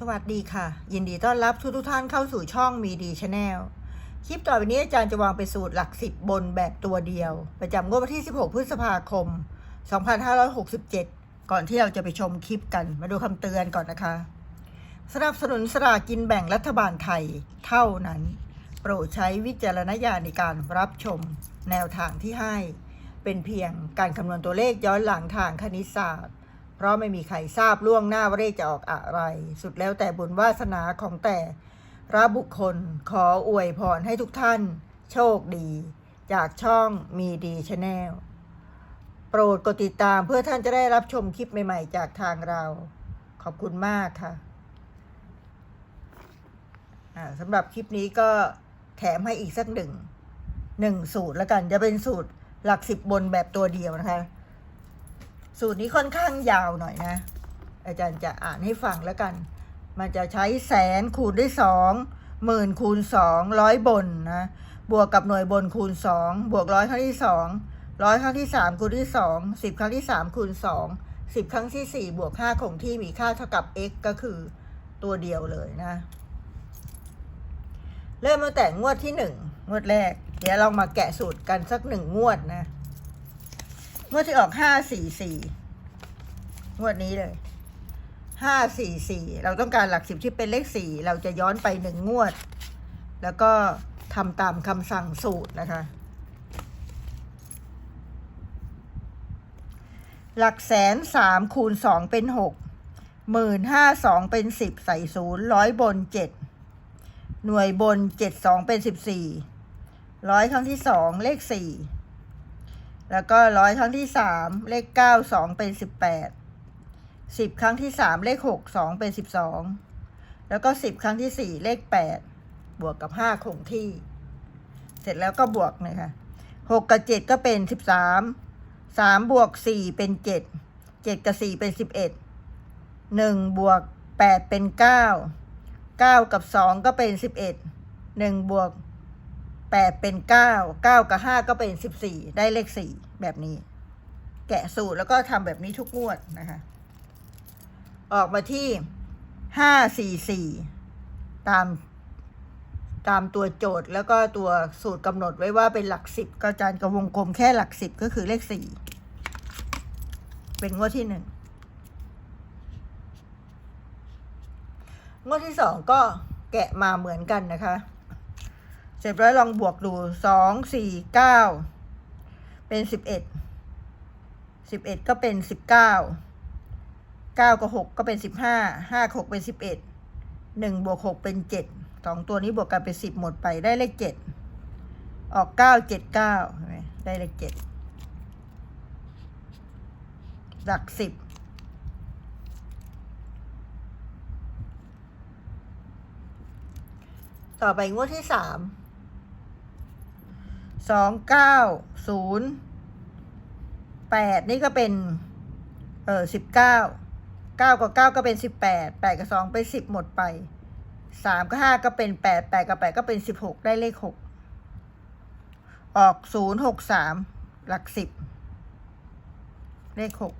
สวัสดีค่ะ ยินดีต้อนรับทุกทุกท่านเข้าสู่ช่องมีดีชาแนลคลิปต่อไปนี้อาจารย์จะวางเป็นสูตรหลักสิบบนแบบตัวเดียว ประจำงวดวันที่ 16 พฤษภาคม 2567 ก่อนที่เราจะไปชมคลิปกัน มาดูคำเตือนก่อนนะคะ สนับสนุนสลากกินแบ่งรัฐบาลไทยเท่านั้น โปรดใช้วิจารณญาณในการรับชมแนวทางที่ให้ เป็นเพียงการคำนวณตัวเลขย้อนหลังทางคณิตศาสตร์ ราะไม่มีใครทราบล่วงหน้าว่าเลขจะออกอะไร สุดแล้วแต่บุญวาสนาของแต่ละบุคคลขออวยพรให้ทุกท่าน โชคดี จากช่องมีดีชาแนลโปรดกดติดตามเพื่อท่านจะได้รับชมคลิปใหม่ๆ จากทางเรา ขอบคุณมากค่ะสำหรับคลิปนี้ก็แถมให้อีกสักหนึ่งหนึ่งสูตรแล้วกันจะเป็นสูตรหลักสิบบนแบบตัวเดียวนะคะ สูตรนี้ค่อนข้างยาวหน่อยนะ อาจารย์จะอ่านให้ฟังแล้วกัน มันจะใช้แสนคูณด้วยสองหมื่นคูณสองร้อยบนนะ บวกกับหน่วยบนคูณสองบวกร้อยครั้งที่สองร้อยครั้งที่สามคูณที่สองสิบครั้งที่สามคูณสองสิบครั้งที่สี่บวกห้าคงที่มีค่าเท่ากับ x ก็คือตัวเดียวเลยนะ เริ่มตั้งแต่งวดที่หนึ่งงวดแรก เดี๋ยวเรามาแกะสูตรกันสักหนึ่งงวดนะ งวดที่ออกห้าสี่สี่งวดนี้เลยห้าสี่สี่เราต้องการหลักสิบที่เป็นเลขสี่เราจะย้อนไปหนึ่งงวด แล้วก็ทำตามคำสั่งสูตรนะคะ หลักแสนสามคูณสองเป็นหกหมื่นห้าสองเป็นสิบใส่ศูนย์ร้อยบนเจ็ดหน่วยบนเจ็ดสองเป็นสิบสี่ร้อยครั้งที่สองเลขสี่ แล้วก็ร้อยครั้งที่สามเลขเก้าสองเป็นสิบแปดสิบครั้งที่สามเลขหกสองเป็นสิบสองแล้วก็สิบครั้งที่สี่เลขแปดบวกกับห้าคงที่ เสร็จแล้วก็บวกเลยค่ะหกกับเจ็ดก็เป็นสิบสามสามบวกสี่เป็นเจ็ดเจ็ดกับสี่เป็นสิบเอ็ดหนึ่งบวกแปดเป็นเก้าเก้ากับสองก็เป็นสิบเอ็ดหนึ่งบวก แปดเป็นเก้าเก้ากับห้าก็เป็นสิบสี่ได้เลขสี่แบบนี้ แกะสูตรแล้วก็ทำแบบนี้ทุกงวดนะคะ ออกมาที่ห้าสี่สี่ตามตามตัวโจทย์แล้วก็ตัวสูตรกำหนดไว้ว่าเป็นหลักสิบก็จารย์กระวงกลมแค่หลักสิบก็คือเลขสี่เป็นงวดที่หนึ่งงวดที่สองก็แกะมาเหมือนกันนะคะ เสร็จแล้วลองบวกดูสองสี่เก้าเป็นสิบเอ็ดสิบเอ็ดก็เป็นสิบเก้าเก้ากับหกก็เป็นสิบห้าห้าหกเป็นสิบเอ็ดหนึ่งบวกหกเป็นเจ็ดสองตัวนี้บวกกันเป็นสิบหมดไปได้เลขเจ็ดออกเก้าเจ็ดเก้าได้เลขเจ็ดหลักสิบต่อไปงวดที่สาม สองเก้าศูนย์แปดนี่ก็เป็น เออสิบเก้าเก้ากับเก้าก็เป็นสิบแปดแปดกับสองเป็นสิบหมดไปสามกับห้าก็เป็นแปดแปดกับแปดก็เป็นสิบหกได้เลขหกออกศูนย์หกสามหลักสิบเลขหก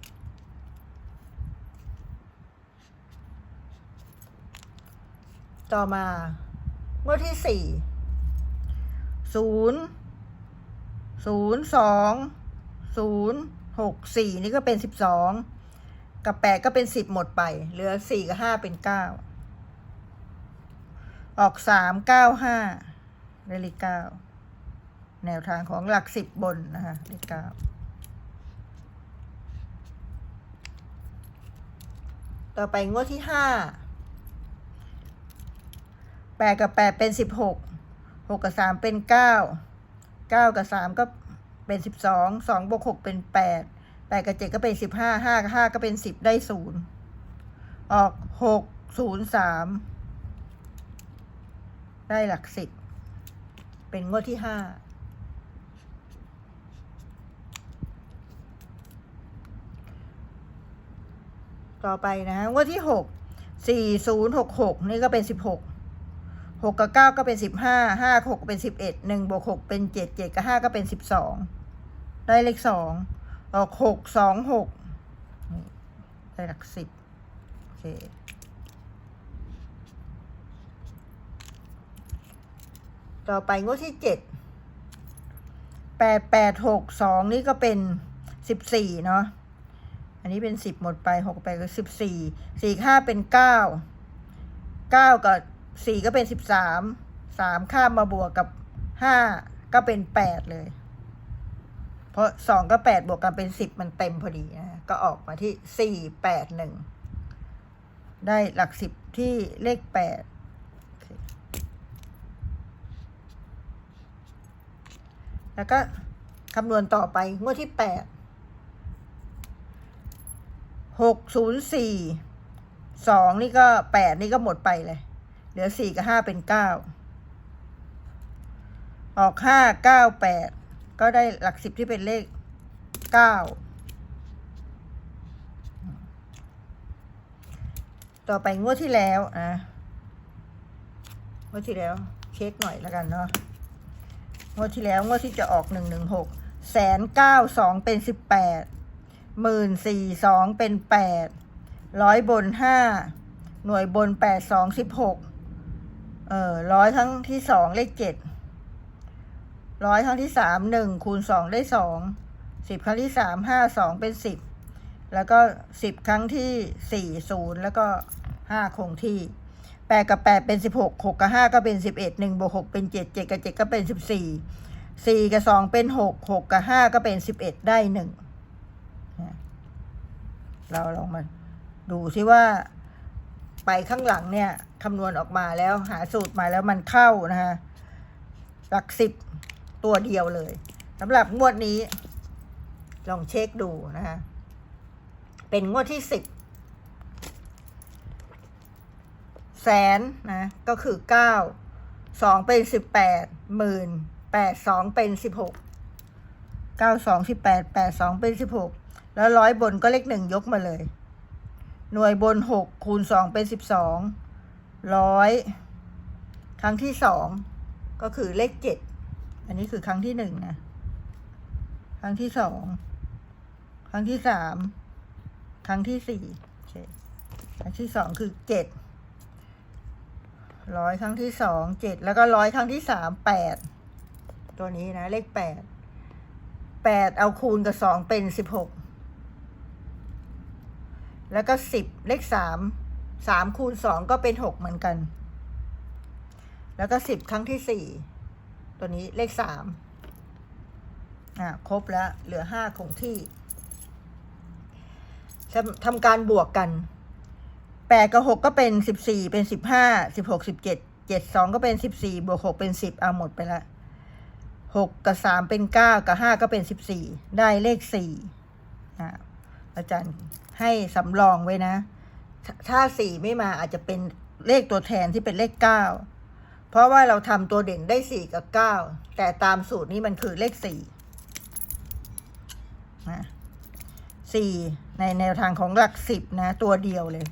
ต่อมางวดที่สี่ศูนย์ ศูนย์สองศูนย์หกสี่นี่ก็เป็นสิบสองกับแปดก็เป็นสิบหมดไป เหลือสี่กับห้าเป็นเก้าออกสามเก้าห้าได้เลขเก้าแนวทางของหลักสิบบนนะคะเลขเก้าต่อไปงวดที่ห้าแปดกับแปดเป็นสิบหกหกกับสามเป็นเก้า เก้ากับสามก็เป็นสิบสองสองบวกหกเป็นแปดแปดกับเจ็ดก็เป็นสิบห้าห้ากับห้าก็เป็นสิบได้ศูนย์ออกหกศูนย์สามได้หลักสิบเป็นงวดที่ห้าต่อไปนะฮะงวดที่หกสี่ศูนย์หกหกนี่ก็เป็นสิบหก 6กับ9ก็เป็น 15 5 6เป็น 11 1บวก6เป็น 7 7 กับ 5 ก็เป็น 12 ได้เลข 2 ออก 6 2 6 ได้หลัก 10 โอเคต่อไปงวดที่เจ็ดแปดแปดหกสองนี่ก็เป็นสิบสี่เนาะ อันนี้เป็นสิบหมดไปหกแปก็สิบสี่สี่ห้าเป็นเก้าเก้ากับ สี่ก็เป็นสิบสามสามข้ามมาบวกกับห้าก็เป็นแปดเลย เพราะสองกับแปดบวกกันเป็นสิบมันเต็มพอดีนะก็ออกมาที่สี่แปดหนึ่งได้หลักสิบที่เลขแปดแล้วก็คำนวณต่อไปงวดที่แปดหกศูนย์สี่สองนี่ก็แปดนี่ก็หมดไปเลย เหลือสี่กับห้าเป็นเก้าออกห้าเก้าแปดก็ได้หลักสิบที่เป็นเลขเก้าต่อไปงวดที่แล้วอะงวดที่แล้วเช็คหน่อยแล้วกันเนาะงวดที่แล้วงวดที่จะออกหนึ่งหนึ่งหกแสนเก้าสองเป็นสิบแปดหมื่นสี่สองเป็นแปดร้อยบนห้าหน่วยบนแปดสองสิบหก เออร้อยครั้งที่สองเลขเจ็ดร้อยครั้งที่สามหนึ่งคูณสองได้สองสิบครั้งที่สามห้าสองเป็นสิบแล้วก็สิบครั้งที่สี่ศูนย์แล้วก็ห้าคงที่แปดกับแปดเป็นสิบหกหกกับห้าก็เป็นสิบเอ็ดหนึ่งบวกหกเป็นเจ็ดเจ็ดกับเจ็ดก็เป็นสิบสี่สี่กับสองเป็นหกหกกับห้าก็เป็นสิบเอ็ดได้หนึ่งเราลองมาดูซิว่า ไปข้างหลังเนี่ยคำนวณออกมาแล้วหาสูตรมาแล้วมันเข้านะคะหลักสิบตัวเดียวเลยสำหรับงวดนี้ ลองเช็คดูนะคะเป็นงวดที่สิบแสนนะก็คือเก้าสองเป็นสิบแปดหมื่นแปดสองเป็นสิบหกเก้าสองสิบแปดแปดสองเป็นสิบหกแล้วร้อยบนก็เลขหนึ่งยกมาเลย หน่วยบนหกคูณสองเป็นสิบสองร้อยครั้งที่สองก็คือเลขเจ็ดอันนี้คือครั้งที่หนึ่งนะครั้งที่สองครั้งที่สามครั้งที่สี่โอเคครั้งที่สองคือเจ็ดร้อยครั้งที่สองเจ็ดแล้วก็ร้อยครั้งที่สามแปดตัวนี้นะ เลขแปดแปดเอาคูณกับสองเป็นสิบหก แล้วก็สิบเลขสามสามคูณสองก็เป็นหกเหมือนกัน แล้วก็สิบครั้งที่สี่ตัวนี้เลขสามอะครบแล้ว เหลือห้าคงที่ทำทำการบวกกันแปดกับหกก็เป็นสิบสี่เป็นสิบห้าสิบหกสิบเจ็ดเจ็ดสองก็เป็นสิบสี่บวกหกเป็นสิบเอาหมดไปละหกกับสามเป็นเก้ากับห้าก็เป็นสิบสี่ได้เลขสี่อ่า อาจารย์ให้สำรองไว้นะ ถ้าสี่ไม่มาอาจจะเป็นเลขตัวแทนที่เป็นเลขเก้าเพราะว่าเราทำตัวเด่นได้สี่กับเก้าแต่ตามสูตรนี้มันคือเลขสี่นะสี่ในแนวทางของหลักสิบนะ ตัวเดียวเลย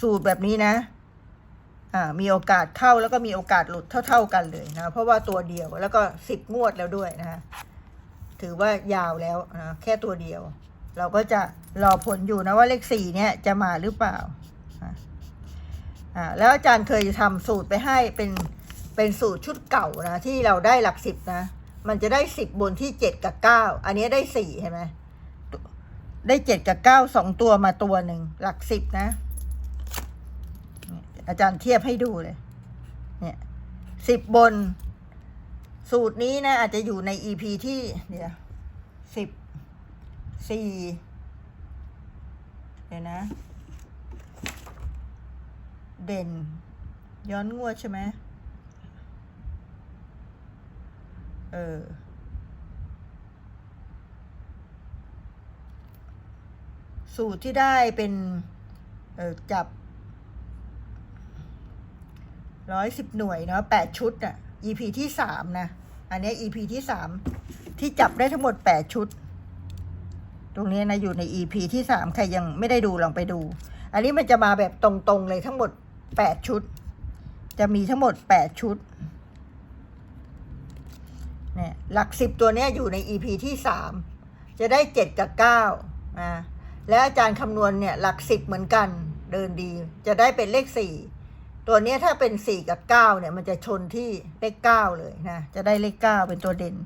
สูตรแบบนี้นะอ่ามีโอกาสเข้าแล้วก็มีโอกาสหลุดเท่า ๆกันเลยนะ เพราะว่าตัวเดียวแล้วก็สิบงวดแล้วด้วยนะถือว่ายาวแล้วนะแค่ตัวเดียว เราก็จะรอผลอยู่นะว่าเลขสี่เนี่ยจะมาหรือเปล่าอ่าแล้วอาจารย์เคยทำสูตรไปให้เป็นเป็นสูตรชุดเก่านะ ที่เราได้หลักสิบนะ มันจะได้สิบบนที่เจ็ดกับเก้าอันนี้ได้สี่ใช่ไหมได้เจ็ดกับเก้าสองตัวมาตัวหนึ่งหลักสิบนะ อาจารย์เทียบให้ดูเลย เนี่ยสิบบน สูตรนี้นะ อาจจะอยู่ใน EP ที่เดี๋ยวสิบ สี่เดี๋ยวนะ เด่น ย้อนงวดใช่ไหมเออ สูตรที่ได้เป็นเออจับร้อยสิบหน่วยเนาะแปดชุดอะ EP ที่สามนะ อันนี้ EP ที่สามที่จับได้ทั้งหมดแปดชุด ตรงนี้นะอยู่ใน EP ที่สามใครยังไม่ได้ดูลองไปดู อันนี้มันจะมาแบบตรงๆเลยทั้งหมดแปดชุด จะมีทั้งหมดแปดชุดเนี่ยหลักสิบตัวนี้อยู่ใน EP ที่สามจะได้เจ็ดกับเก้าอ่าแล้วอาจารย์คำนวณเนี่ยหลักสิบเหมือนกันเดินดี จะได้เป็นเลขสี่ตัวนี้ถ้าเป็นสี่กับเก้าเนี่ยมันจะชนที่เลขเก้าเลยนะจะได้เลขเก้าเป็นตัวเด่น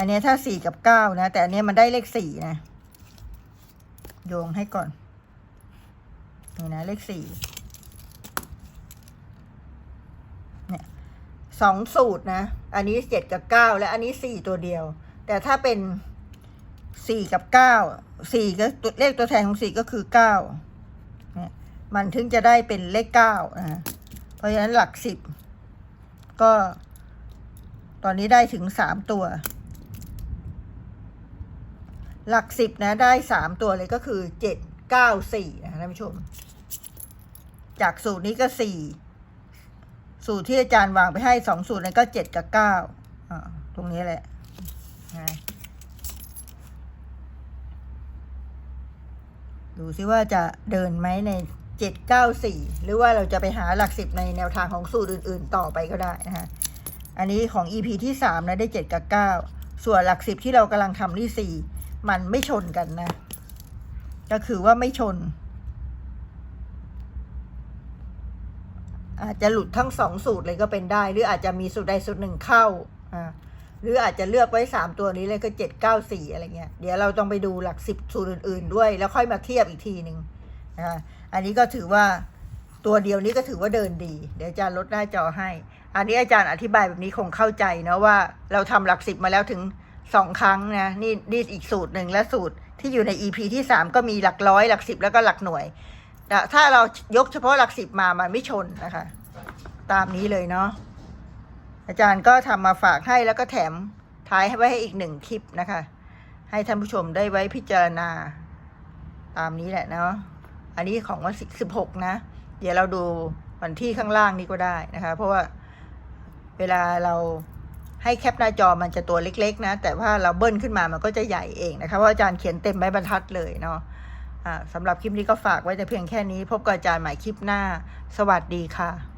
อันนี้ถ้าสี่กับเก้านะ แต่อันนี้มันได้เลขสี่นะ โยงให้ก่อน นี่นะเลขสี่เนี่ยสองสูตรนะ อันนี้เจ็ดกับเก้าและอันนี้สี่ตัวเดียว แต่ถ้าเป็นสี่กับเก้าสี่ก็ตัวเลขตัวแทนของสี่ก็คือเก้าเนี่ยมันถึงจะได้เป็นเลขเก้านะเพราะฉะนั้นหลักสิบก็ตอนนี้ได้ถึงสามตัว หลักสิบนะได้สามตัวเลยก็คือเจ็ดเก้าสี่นะท่านผู้ชม จากสูตรนี้ก็สี่สูตรที่อาจารย์วางไปให้สองสูตรนั้นก็เจ็ดกับเก้าตรงนี้แหละนะดูซิว่าจะเดินไหมในเจ็ดเก้าสี่หรือว่าเราจะไปหาหลักสิบในแนวทางของสูตรอื่น ๆ ต่อไปก็ได้นะคะอันนี้ของ EP ที่สามนะได้เจ็ดกับเก้าส่วนหลักสิบที่เรากำลังทำที่สี่ มันไม่ชนกันนะ ก็คือว่าไม่ชน อาจจะหลุดทั้งสองสูตรเลยก็เป็นได้ หรืออาจจะมีสูตรใดสูตรหนึ่งเข้าอ่าหรืออาจจะเลือกไว้สามตัวนี้เลยก็เจ็ดเก้าสี่อะไรเงี้ย เดี๋ยวเราต้องไปดูหลักสิบสูตรอื่น ๆ ด้วย แล้วค่อยมาเทียบอีกทีหนึ่งนะคะอันนี้ก็ถือว่าตัวเดียวนี้ก็ถือว่าเดินดี เดี๋ยวอาจารย์ลดหน้าจอให้ อันนี้อาจารย์อธิบายแบบนี้คงเข้าใจเนาะว่าเราทำหลักสิบมาแล้วถึง สองครั้งนะนี่นี่อีกสูตรหนึ่งและสูตรที่อยู่ใน EP ที่สามก็มีหลักร้อยหลักสิบแล้วก็หลักหน่วยแต่ถ้าเรายกเฉพาะหลักสิบมามันไม่ชนนะคะ ตามนี้เลยเนาะอาจารย์ก็ทำมาฝากให้แล้วก็แถมท้ายให้ไว้ให้อีกหนึ่งคลิปนะคะ ให้ท่านผู้ชมได้ไว้พิจารณา ตามนี้แหละเนาะอันนี้ของวันสิบหกนะ เดี๋ยวเราดูวันที่ข้างล่างนี้ก็ได้นะคะ เพราะว่าเวลาเรา ให้แคปหน้าจอมันจะตัวเล็กๆนะ แต่ว่าเราเบิ้ลขึ้นมามันก็จะใหญ่เองนะคะเพราะอาจารย์เขียนเต็มไม้บรรทัดเลยเนาะะสำหรับคลิปนี้ก็ฝากไว้แต่เพียงแค่นี้ พบกับอาจารย์ใหม่คลิปหน้า สวัสดีค่ะ